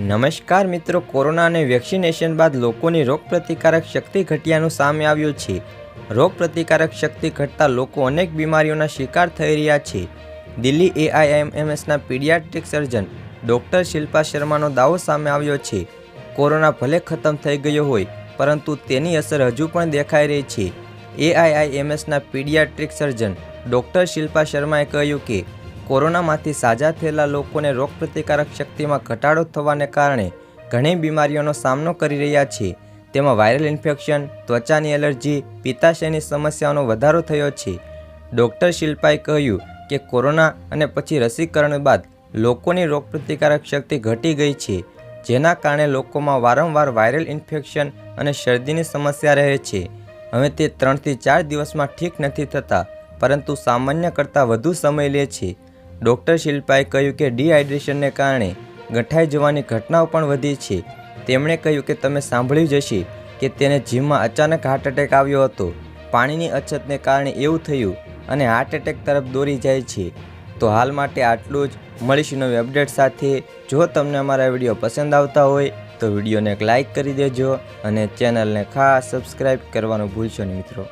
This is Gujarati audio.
નમસ્કાર મિત્રો, કોરોના અને વેક્સિનેશન બાદ લોકોની રોગપ્રતિકારક શક્તિ ઘટ્યાનું સામે આવ્યું છે. રોગપ્રતિકારક શક્તિ ઘટતા લોકો અનેક બીમારીઓના શિકાર થઈ રહ્યા છે. દિલ્હી એઆઈએમએમએસના પીડિયાટ્રિક સર્જન ડૉક્ટર શિલ્પા શર્માનો દાવો સામે આવ્યો છે. કોરોના ભલે ખતમ થઈ ગયો હોય, પરંતુ તેની અસર હજુ પણ દેખાઈ રહી છે. એઆઈઆઈએમએસના પીડિયાટ્રિક સર્જન ડૉક્ટર શિલ્પા શર્માએ કહ્યું કે કોરોનામાંથી સાજા થયેલા લોકોને રોગપ્રતિકારક શક્તિમાં ઘટાડો થવાને કારણે ઘણી બીમારીઓનો સામનો કરી રહ્યા છે તેમાં વાયરલ ઇન્ફેક્શન, ત્વચાની એલર્જી, પિત્તાશયની સમસ્યાઓનો વધારો થયો છે. ડૉક્ટર શિલ્પાએ કહ્યું કે કોરોના અને પછી રસીકરણ બાદ લોકોની રોગપ્રતિકારક શક્તિ ઘટી ગઈ છે, જેના કારણે લોકોમાં વારંવાર વાયરલ ઇન્ફેક્શન અને શરદીની સમસ્યા રહે છે. હવે તે ત્રણથી ચાર દિવસમાં ઠીક નથી થતા, પરંતુ સામાન્ય કરતાં વધુ સમય લે છે. ડૉક્ટર શિલ્પાએ કહ્યું કે ડિહાઇડ્રેશનને કારણે ગંઠાઈ જવાની ઘટનાઓ પણ વધી છે. તેમણે કહ્યું કે તમે સાંભળ્યું જ હશે કે તેને જીમમાં અચાનક હાર્ટ એટેક આવ્યો હતો. પાણીની અછતને કારણે એવું થયું અને હાર્ટ એટેક તરફ દોરી જાય છે. તો હાલ માટે આટલું જ. મળીશું નવી અપડેટ સાથે. જો તમને અમારા વીડિયો પસંદ આવતા હોય તો વિડીયોને એક લાઇક કરી દેજો અને ચેનલને ખાસ સબસ્ક્રાઈબ કરવાનું ભૂલશો નહીં મિત્રો.